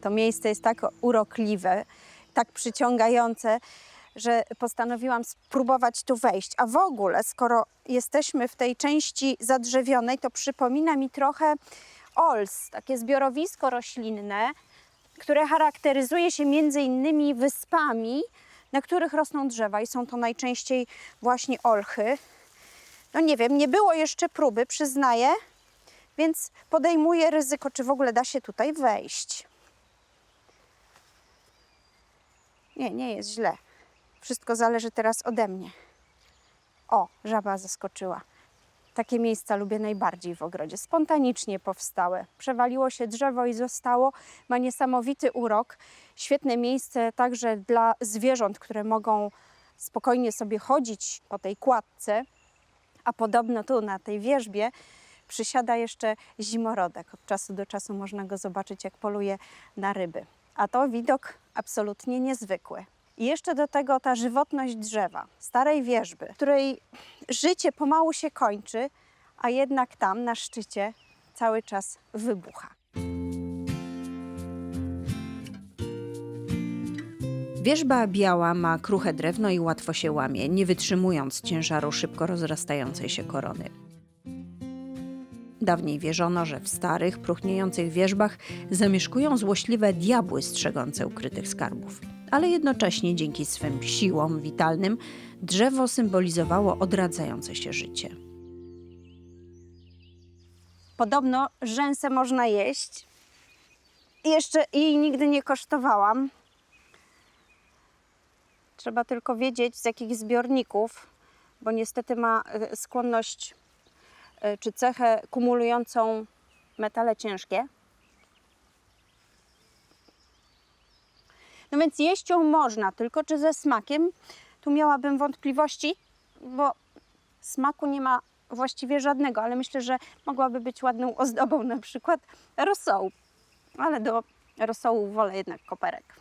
To miejsce jest tak urokliwe, tak przyciągające, że postanowiłam spróbować tu wejść. A w ogóle, skoro jesteśmy w tej części zadrzewionej, to przypomina mi trochę Ols, takie zbiorowisko roślinne, które charakteryzuje się między innymi wyspami, na których rosną drzewa i są to najczęściej właśnie olchy. No nie wiem, nie było jeszcze próby, przyznaję, więc podejmuję ryzyko, czy w ogóle da się tutaj wejść. Nie, nie jest źle. Wszystko zależy teraz ode mnie. O, żaba zaskoczyła. Takie miejsca lubię najbardziej w ogrodzie. Spontanicznie powstałe. Przewaliło się drzewo i zostało. Ma niesamowity urok. Świetne miejsce także dla zwierząt, które mogą spokojnie sobie chodzić po tej kładce. A podobno tu na tej wierzbie przysiada jeszcze zimorodek. Od czasu do czasu można go zobaczyć, jak poluje na ryby. A to widok absolutnie niezwykły. I jeszcze do tego ta żywotność drzewa, starej wierzby, której życie pomału się kończy, a jednak tam na szczycie cały czas wybucha. Wierzba biała ma kruche drewno i łatwo się łamie, nie wytrzymując ciężaru szybko rozrastającej się korony. Dawniej wierzono, że w starych, próchniejących wierzbach zamieszkują złośliwe diabły strzegące ukrytych skarbów. Ale jednocześnie dzięki swym siłom witalnym drzewo symbolizowało odradzające się życie. Podobno rzęsę można jeść. Jeszcze jej nigdy nie kosztowałam. Trzeba tylko wiedzieć z jakich zbiorników, bo niestety ma e, skłonność czy cechę kumulującą metale ciężkie. No więc jeść ją można, tylko czy ze smakiem? Tu miałabym wątpliwości, bo smaku nie ma właściwie żadnego, ale myślę, że mogłaby być ładną ozdobą, na przykład rosołu. Ale do rosołu wolę jednak koperek.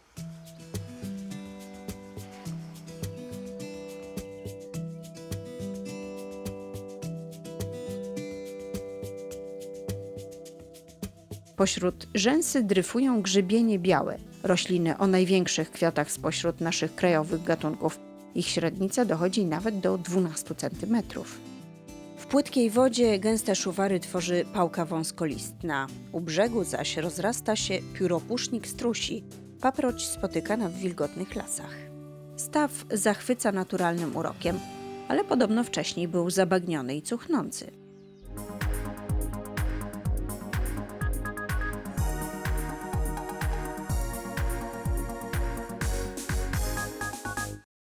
Pośród rzęsy dryfują grzybienie białe, rośliny o największych kwiatach spośród naszych krajowych gatunków. Ich średnica dochodzi nawet do 12 cm. W płytkiej wodzie gęste szuwary tworzy pałka wąskolistna. U brzegu zaś rozrasta się pióropusznik strusi, paproć spotykana w wilgotnych lasach. Staw zachwyca naturalnym urokiem, ale podobno wcześniej był zabagniony i cuchnący.